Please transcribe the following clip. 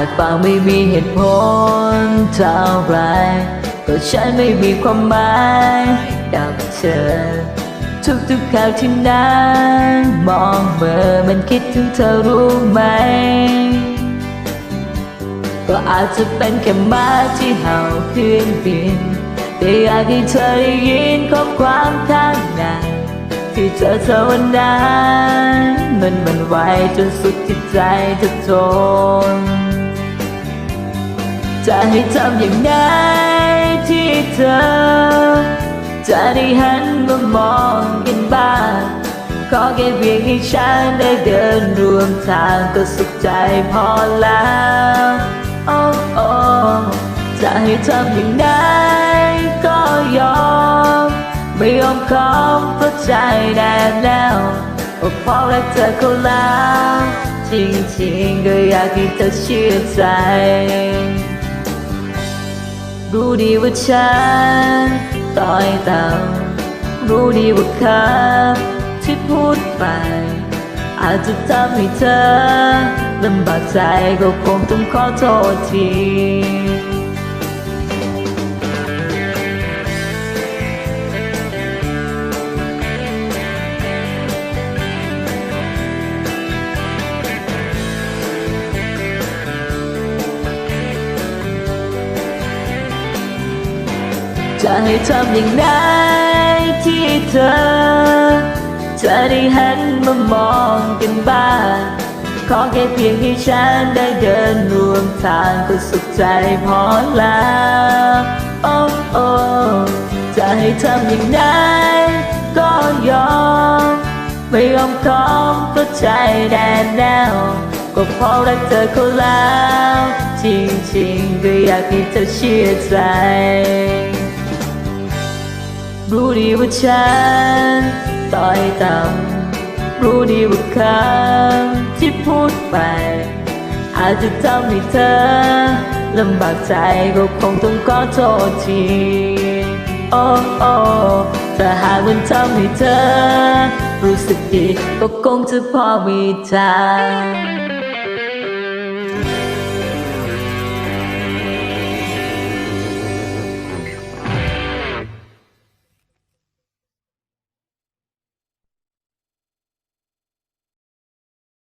อาจฟังไม่มีเหตุผลเท่าไรก็ฉันไม่มีความหมายกับเธอ ทุกๆคราวที่นั้นมองเมื่อมันคิดถึงเธอรู้ไหม ก็อาจจะเป็นแค่มาที่เห่าเพื่อนบินแต่อยากให้เธอได้ยินข้อความข้างในที่เธอเธอวันนั้นมันมันไหวจนสุดจิตใจเธอทน จะให้ทำอย่างไรที่เธอ จะได้หันมามองกันบ้างขอแค่เพียงให้ฉันได้เดินร่วมทางก็สุขใจพอแล้วโอ้โอ้จะให้ทำอย่างไรก็ยอม ไม่ยอมคอมเพราะใจแน่แน่วว่าพอรักเธอเขาแล้วจริงๆก็อยากให้เธอเชื่อใจ รู้ดีว่าฉันต่อยต่ำรู้ดีว่าคำที่พูดไป อาจจะทำให้เธอลำบากใจก็คงต้องขอโทษที จะให้ทำอย่างไรที่เธอ จะได้หันมามองกันบ้างขอแค่เพียงให้ฉันได้เดินร่วมทางก็สุขใจพอแล้วโอ้โอ้จะให้ทำอย่างไรก็ยอม ไม่ยอมคอมก็ใจแน่แนวก็เพราะรักเธอเขาแล้ว จริงๆก็อยากให้เธอเชื่อใจ รู้ดีว่าฉันต้อยต่ำรู้ดีว่าคำที่พูดไป อาจจะทำให้เธอลำบากใจก็คงต้องขอโทษทีโอ้โอ้แต่หากมันทำให้เธอ รู้สึกดีก็คงจะพอมีทาง